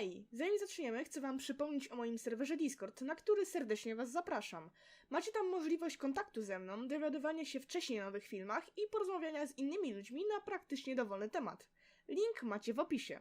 Hej! Zanim zaczniemy, chcę Wam przypomnieć o moim serwerze Discord, na który serdecznie Was zapraszam. Macie tam możliwość kontaktu ze mną, dowiadywania się wcześniej o nowych filmach i porozmawiania z innymi ludźmi na praktycznie dowolny temat. Link macie w opisie.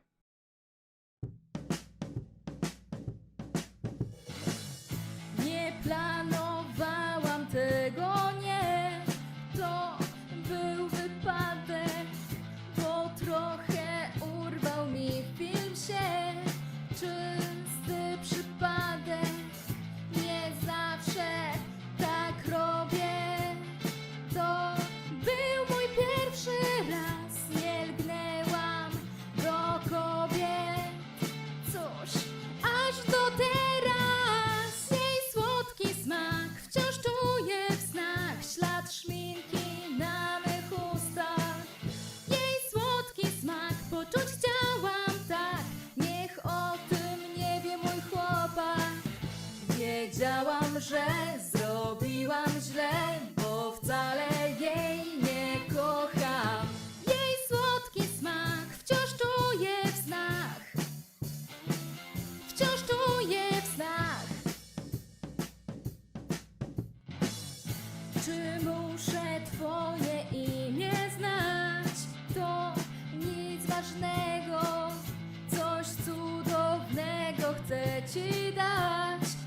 Że zrobiłam źle, bo wcale jej nie kocham. Jej słodki smak wciąż czuję w snach wciąż czuję w snach. Czy muszę Twoje imię znać? To nic ważnego, coś cudownego chcę Ci dać.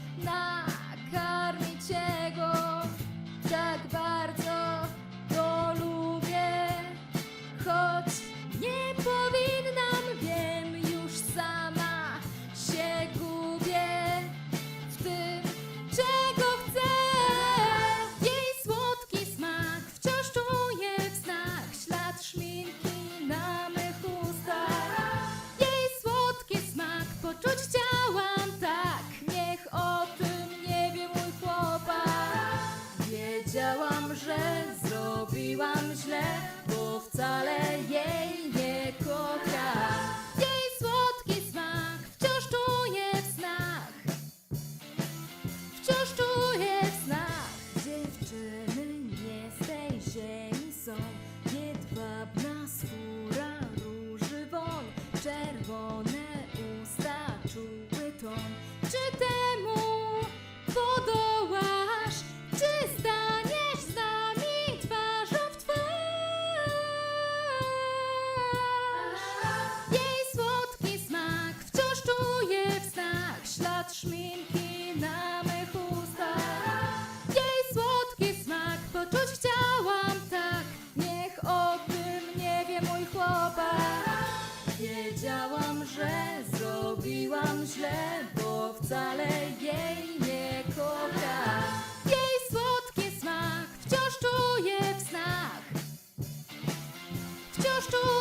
Wcale jej nie kocham. Jej słodki smak wciąż czuję w snach, wciąż czuję w snach. Dziewczyny ślad na mych ustach. Jej słodki smak poczuć chciałam tak, niech o tym wie mój chłopak. Wiedziałam, że zrobiłam źle, bo wcale jej nie kocha. Jej słodki smak wciąż czuję w wciąż czuję